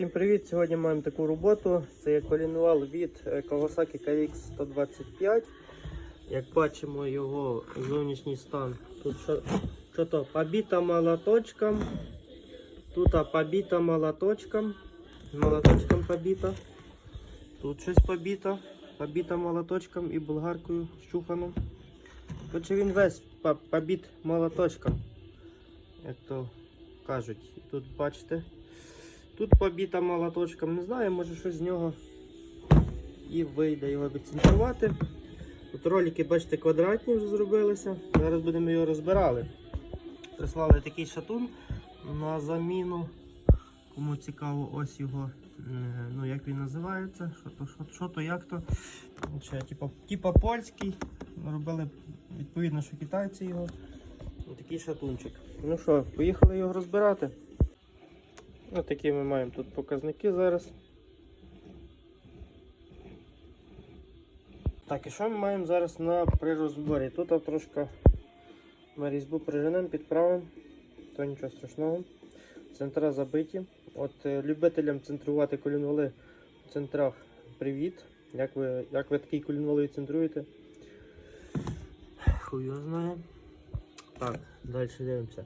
Всім привіт! Сьогодні маємо таку роботу. Це є колінвал від е, Kawasaki KX 125. Як бачимо його зовнішній стан. Тут що, то побита молоточком. Тут а, побита молоточком. Молоточком побита. Тут щось побито. Побита молоточком і болгаркою щухано. Хоча він весь по- побит молоточком. Як то кажуть. Тут бачите. Тут побіта молоточком, не знаю, може щось з нього і вийде його відцентрувати. Тут ролики, бачите, квадратні вже зробилися. Зараз будемо його розбирали. Прислали такий шатун на заміну. Кому цікаво, ось його, е, ну як він називається, що то, що, що то, як то. Ще, типа, типа польський. Робили відповідно, що китайці його. Ось такий шатунчик. Ну що, поїхали його розбирати. Ось такі ми маємо тут показники зараз. Так, і що ми маємо зараз на при розборі? Тут трошки ми різьбу приженемо, підправимо, то нічого страшного. Центра забиті. От е, любителям центрувати колінвали в центрах привіт. Як ви, як ви такий колінвали центруєте? Хуй знає. Так, далі дивимося.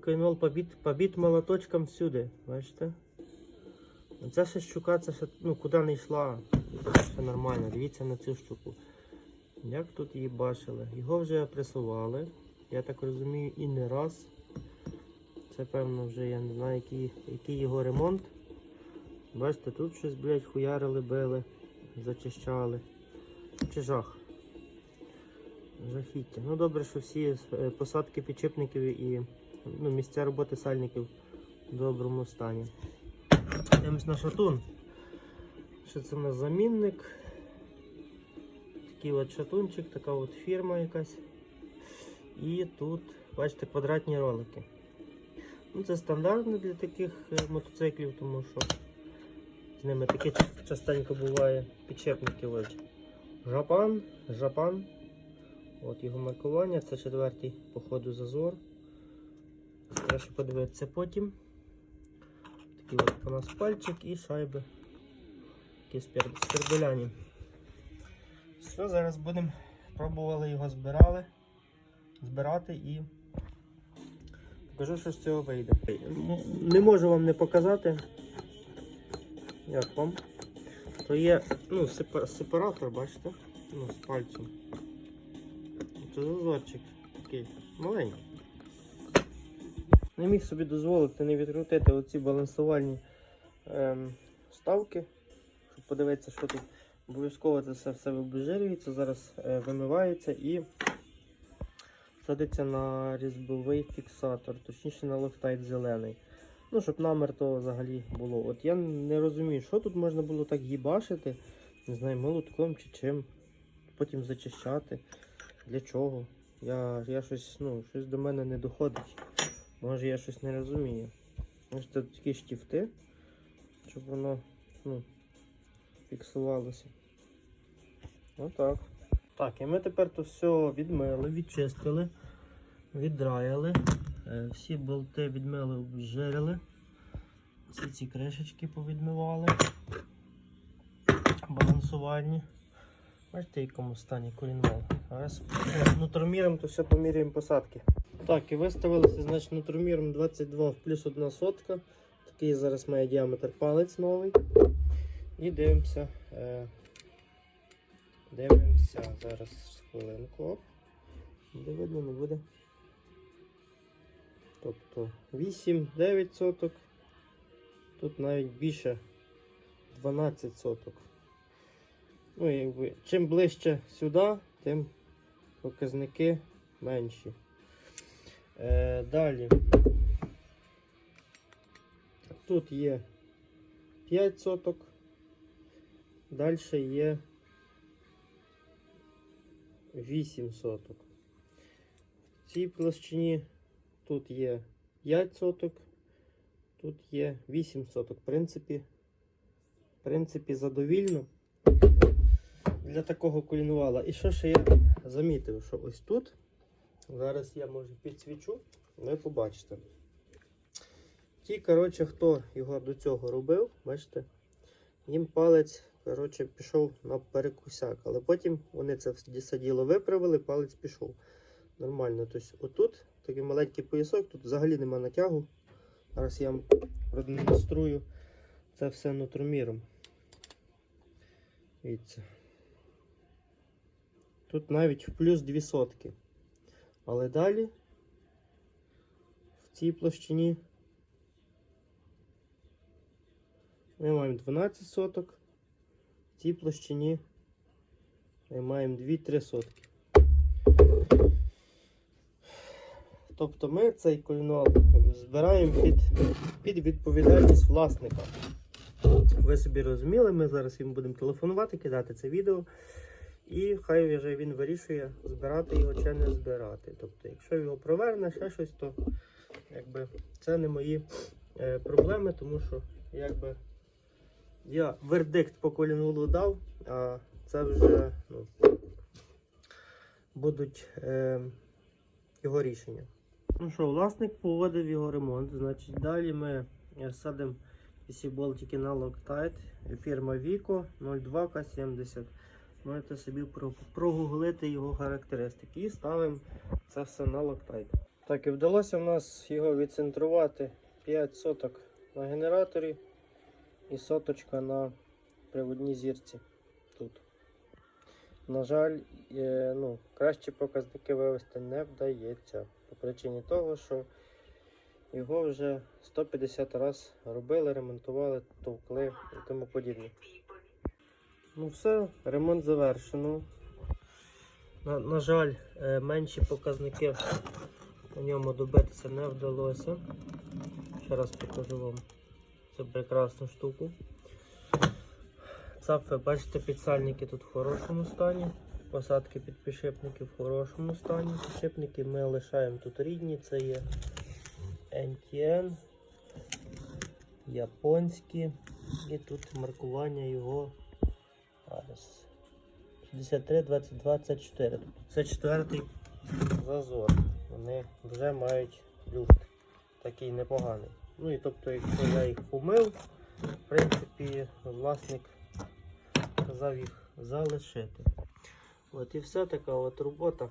Колінвал побіт, побіт молоточком всюди, бачите? Це ще щука, це ще, ну, куди не йшла. Все нормально, дивіться на цю щуку. Як тут її бачили? Його вже пресували, я так розумію, і не раз. Це певно вже я не знаю, який, який його ремонт. Бачите, тут щось, блядь, хуярили, били, зачищали. Чи жах. Жахіття. Ну добре, що всі е, посадки підчепників і ну, місця роботи сальників в доброму стані. Дивимось на шатун. Що це у нас замінник? Такий от шатунчик, така от фірма якась. І тут, бачите, квадратні ролики. Ну, Це стандартно для таких е, мотоциклів, тому що з ними таке частенько буває підчепники. Жапан, жапан. От його маркування, це четвертий по ходу зазор. Краще подивитися потім. Такий от у нас пальчик і шайби. Такі спер- спербеляні. Все, зараз будемо пробували його збирали, збирати і покажу, що з цього вийде. Не можу вам не показати. Як вам? То є ну, сепаратор, бачите? Ну, з пальцем. Це такий маленький. Не міг собі дозволити не відкрутити оці балансувальні ем, вставки, щоб подивитися, що тут обов'язково це все, все обезжирюється, зараз е, вимивається і садиться на різьбовий фіксатор, точніше на локтайт зелений. Ну, щоб намер то взагалі було. От я не розумію, що тут можна було так їбашити, не знаю, молотком чи чим, потім зачищати. Для чого? Я, я щось, ну, щось до мене не доходить. Може я щось не розумію. Ось тут такі штифти, щоб воно ну, фіксувалося. Отак. Так, і ми тепер то все відмили, відчистили, віддраяли. Е, Всі болти відмили, обжирили. Всі ці кришечки повідмивали. Балансувальні. Бачите, в якому стані колінвал. Зараз нутроміром то все поміряємо посадки. Так, і виставилося, значить, нутроміром 22 плюс 1 сотка. Такий зараз має діаметр палець новий. І дивимося. Е, дивимося зараз хвилинку. Де видно, не буде. Тобто 8-9 соток. Тут навіть більше 12 соток. Ну, якби, чим ближче сюди, тим показники менші. Е, далі. Тут є 5 соток. Далі є 8 соток. В цій площині тут є 5 соток, тут є 8 соток. В принципі, в принципі, задовільно для такого колінвала. І що ще я замітив, що ось тут, зараз я може підсвічу, ви побачите. Ті, коротше, хто його до цього робив, бачите, їм палець коротше, пішов на перекусяк. Але потім вони це все діло виправили, палець пішов. Нормально. Тобто отут такий маленький поясок, тут взагалі нема натягу. Зараз я вам продемонструю це все нутроміром. Дивіться. Тут навіть в плюс 2 сотки. Але далі в цій площині ми маємо 12 соток. В цій площині ми маємо 2-3 сотки. Тобто ми цей кольнол збираємо під, під відповідальність власника. Ви собі розуміли, ми зараз їм будемо телефонувати, кидати це відео. І хай вже він вирішує, збирати його чи не збирати. Тобто, якщо його проверне, ще щось, то якби, це не мої е, проблеми, тому що якби, я вердикт по колінгулу дав, а це вже ну, будуть е, його рішення. Ну що, власник поводив його ремонт. Значить, далі ми е, садимо всі болтики на Loctite. Фірма Vico 02К70. Можете собі прогуглити його характеристики і ставимо це все на Loctite. Так, і вдалося в нас його відцентрувати 5 соток на генераторі і соточка на приводній зірці тут. На жаль, е, ну, кращі показники вивести не вдається. По причині того, що його вже 150 разів робили, ремонтували, товкли і тому подібне. Ну все, ремонт завершено. На, на жаль, е, менші показники на ньому добитися не вдалося. Ще раз покажу вам цю прекрасну штуку. Цапфи, бачите, підсальники тут в хорошому стані. Посадки під підшипники в хорошому стані. Підшипники ми лишаємо тут рідні, це є NTN, японські. І тут маркування його зараз 63, 22, 24. Тобто Це четвертий зазор. Вони вже мають люфт такий непоганий. Ну і тобто, якщо я їх помив, в принципі, власник казав їх залишити. От і все така от робота.